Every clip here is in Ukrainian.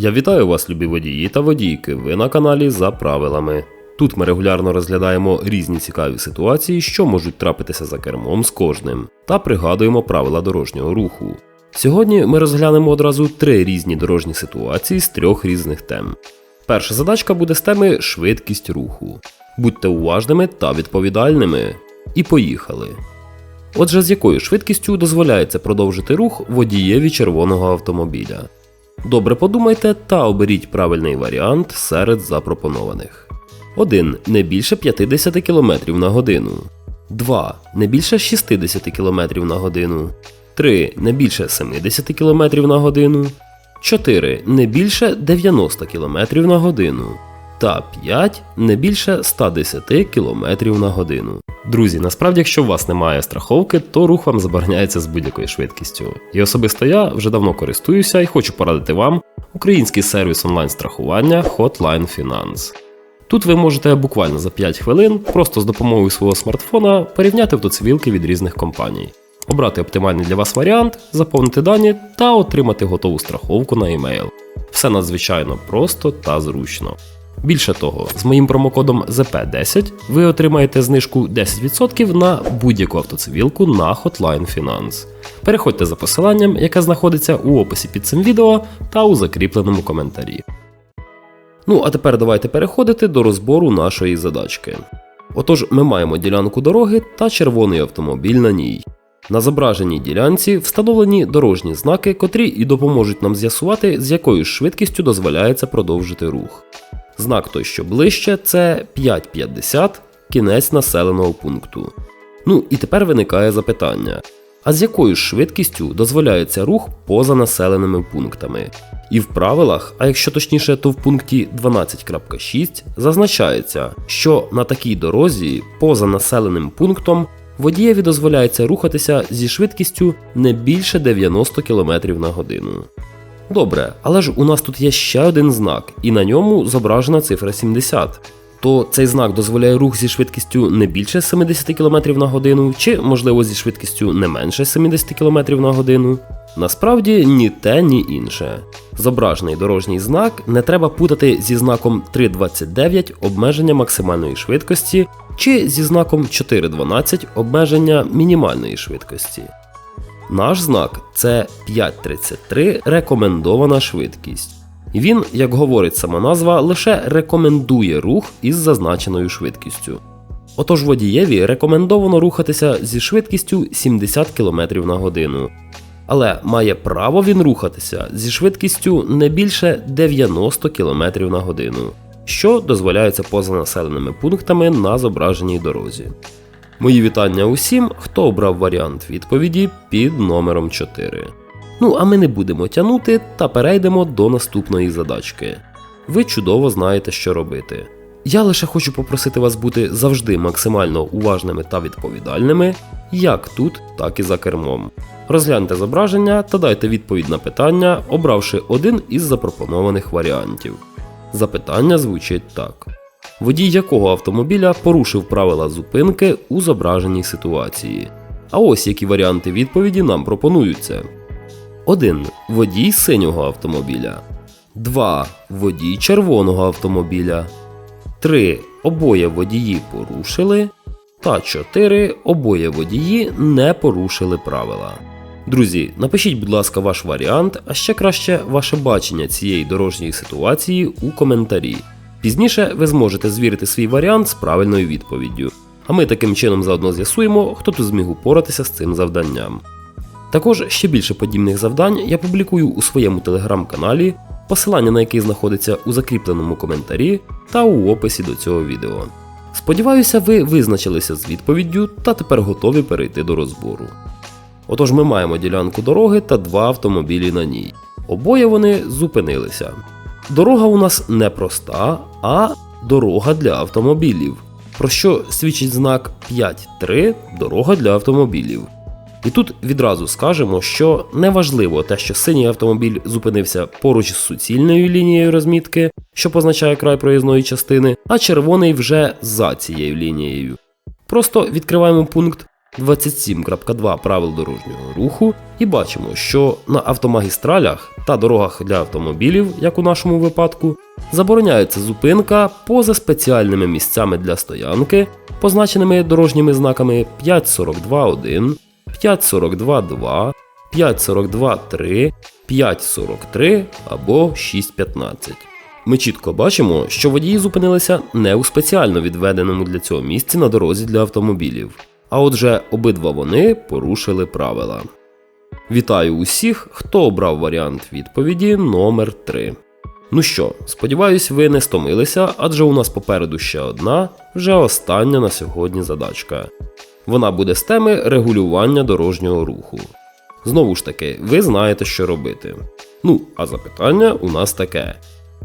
Я вітаю вас, любі водії та водійки. Ви на каналі за правилами. Тут ми регулярно розглядаємо різні цікаві ситуації, що можуть трапитися за кермом з кожним, та пригадуємо правила дорожнього руху. Сьогодні ми розглянемо одразу три різні дорожні ситуації з трьох різних тем. Перша задачка буде з теми швидкість руху. Будьте уважними та відповідальними. І поїхали. Отже, з якою швидкістю дозволяється продовжити рух водієві червоного автомобіля? Добре подумайте та оберіть правильний варіант серед запропонованих. 1. Не більше 50 км на годину. 2. Не більше 60 км на годину. 3. Не більше 70 км на годину. 4. Не більше 90 км на годину. Та 5. Не більше 110 км на годину. Друзі, насправді, якщо у вас немає страховки, то рух вам забороняється з будь-якою швидкістю. І особисто я вже давно користуюся і хочу порадити вам український сервіс онлайн-страхування Hotline Finance. Тут ви можете буквально за 5 хвилин просто з допомогою свого смартфона порівняти автоцивілки від різних компаній, обрати оптимальний для вас варіант, заповнити дані та отримати готову страховку на емейл. Все надзвичайно просто та зручно. Більше того, з моїм промокодом ZP10 ви отримаєте знижку 10% на будь-яку автоцивілку на Hotline Finance. Переходьте за посиланням, яке знаходиться у описі під цим відео та у закріпленому коментарі. Ну а тепер давайте переходити до розбору нашої задачки. Отож, ми маємо ділянку дороги та червоний автомобіль на ній. На зображеній ділянці встановлені дорожні знаки, котрі і допоможуть нам з'ясувати, з якою швидкістю дозволяється продовжити рух. Знак той, що ближче, це 5.50, кінець населеного пункту. Ну і тепер виникає запитання: а з якою швидкістю дозволяється рух поза населеними пунктами? І в правилах, а якщо точніше, то в пункті 12.6 зазначається, що на такій дорозі поза населеним пунктом водієві дозволяється рухатися зі швидкістю не більше 90 км на годину. Добре, але ж у нас тут є ще один знак, і на ньому зображена цифра 70. То цей знак дозволяє рух зі швидкістю не більше 70 км на годину, чи, можливо, зі швидкістю не менше 70 км на годину. Насправді ні те, ні інше. Зображений дорожній знак не треба путати зі знаком 3.29 обмеження максимальної швидкості чи зі знаком 4.12 обмеження мінімальної швидкості. Наш знак це 5.33 рекомендована швидкість. Він, як говорить сама назва, лише рекомендує рух із зазначеною швидкістю. Отож водієві рекомендовано рухатися зі швидкістю 70 км на годину. Але має право він рухатися зі швидкістю не більше 90 км на годину, що дозволяється поза населеними пунктами на зображеній дорозі. Мої вітання усім, хто обрав варіант відповіді під номером 4. Ну а ми не будемо тягнути та перейдемо до наступної задачки. Ви чудово знаєте, що робити. Я лише хочу попросити вас бути завжди максимально уважними та відповідальними, як тут, так і за кермом. Розгляньте зображення та дайте відповідь на питання, обравши один із запропонованих варіантів. Запитання звучить так: водій якого автомобіля порушив правила зупинки у зображеній ситуації? А ось які варіанти відповіді нам пропонуються. 1. Водій синього автомобіля. 2. Водій червоного автомобіля. 3. Обоє водії порушили. Та 4. Обоє водії не порушили правила. Друзі, напишіть, будь ласка, ваш варіант, а ще краще ваше бачення цієї дорожньої ситуації у коментарі. Пізніше ви зможете звірити свій варіант з правильною відповіддю. А ми таким чином заодно з'ясуємо, хто тут зміг упоратися з цим завданням. Також ще більше подібних завдань я публікую у своєму телеграм-каналі, посилання на який знаходиться у закріпленому коментарі та у описі до цього відео. Сподіваюся, ви визначилися з відповіддю та тепер готові перейти до розбору. Отож, ми маємо ділянку дороги та два автомобілі на ній. Обоє вони зупинилися. Дорога у нас не проста, а дорога для автомобілів, про що свідчить знак 5.3 дорога для автомобілів. І тут відразу скажемо, що неважливо те, що синій автомобіль зупинився поруч з суцільною лінією розмітки, що позначає край проїзної частини, а червоний вже за цією лінією. Просто відкриваємо пункт 27.2 правил дорожнього руху і бачимо, що на автомагістралях та дорогах для автомобілів, як у нашому випадку, забороняється зупинка поза спеціальними місцями для стоянки, позначеними дорожніми знаками 5.42.1, 5.42.2, 5.42.3, 5.43 або 6.15. Ми чітко бачимо, що водії зупинилися не у спеціально відведеному для цього місці на дорозі для автомобілів. А отже, обидва вони порушили правила. Вітаю усіх, хто обрав варіант відповіді номер 3. Ну що, сподіваюсь, ви не стомилися, адже у нас попереду ще одна, вже остання на сьогодні задачка. Вона буде з теми регулювання дорожнього руху. Знову ж таки, ви знаєте, що робити. Ну, а запитання у нас таке: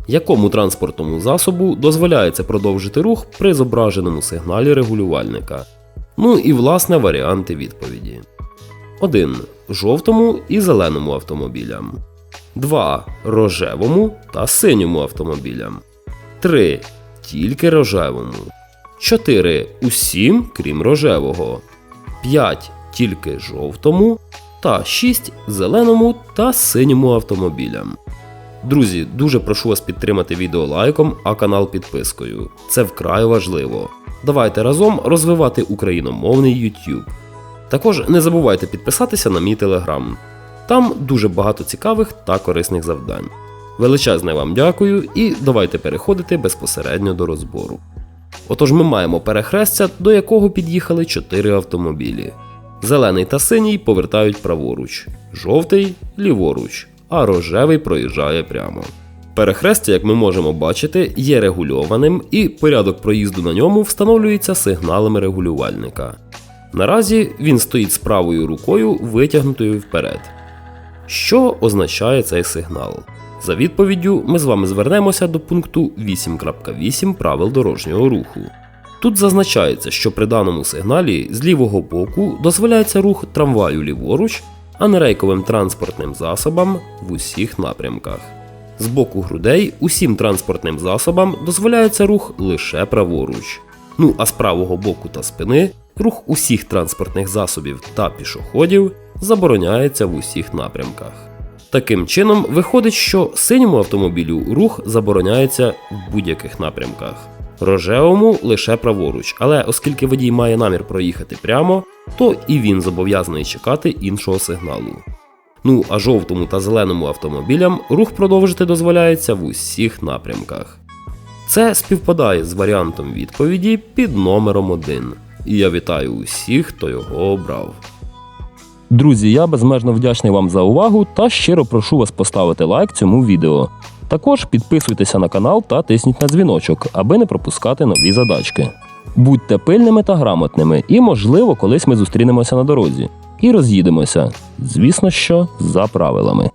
якому транспортному засобу дозволяється продовжити рух при зображеному сигналі регулювальника? Ну і власне варіанти відповіді. 1. Жовтому і зеленому автомобілям. 2. Рожевому та синьому автомобілям. 3. Тільки рожевому. 4. Усім, крім рожевого. 5. Тільки жовтому. Та 6. Зеленому та синьому автомобілям. Друзі, дуже прошу вас підтримати відео лайком, а канал підпискою. Це вкрай важливо. Давайте разом розвивати україномовний YouTube. Також не забувайте підписатися на мій телеграм. Там дуже багато цікавих та корисних завдань. Величезне вам дякую і давайте переходити безпосередньо до розбору. Отож, ми маємо перехрестя, до якого під'їхали 4 автомобілі. Зелений та синій повертають праворуч, жовтий ліворуч, а рожевий проїжджає прямо. Перехрестя, як ми можемо бачити, є регульованим і порядок проїзду на ньому встановлюється сигналами регулювальника. Наразі він стоїть з правою рукою витягнутою вперед. Що означає цей сигнал? За відповіддю ми з вами звернемося до пункту 8.8 правил дорожнього руху. Тут зазначається, що при даному сигналі з лівого боку дозволяється рух трамваю ліворуч, а не рейковим транспортним засобам в усіх напрямках. З боку грудей усім транспортним засобам дозволяється рух лише праворуч. Ну а з правого боку та спини рух усіх транспортних засобів та пішоходів забороняється в усіх напрямках. Таким чином, виходить, що синьому автомобілю рух забороняється в будь-яких напрямках, рожевому лише праворуч, але оскільки водій має намір проїхати прямо, то і він зобов'язаний чекати іншого сигналу. Ну а жовтому та зеленому автомобілям рух продовжити дозволяється в усіх напрямках. Це співпадає з варіантом відповіді під номером 1. І я вітаю усіх, хто його обрав. Друзі, я безмежно вдячний вам за увагу та щиро прошу вас поставити лайк цьому відео. Також підписуйтеся на канал та тисніть на дзвіночок, аби не пропускати нові задачки. Будьте пильними та грамотними, і, можливо, колись ми зустрінемося на дорозі і роз'їдемося. Звісно, що за правилами.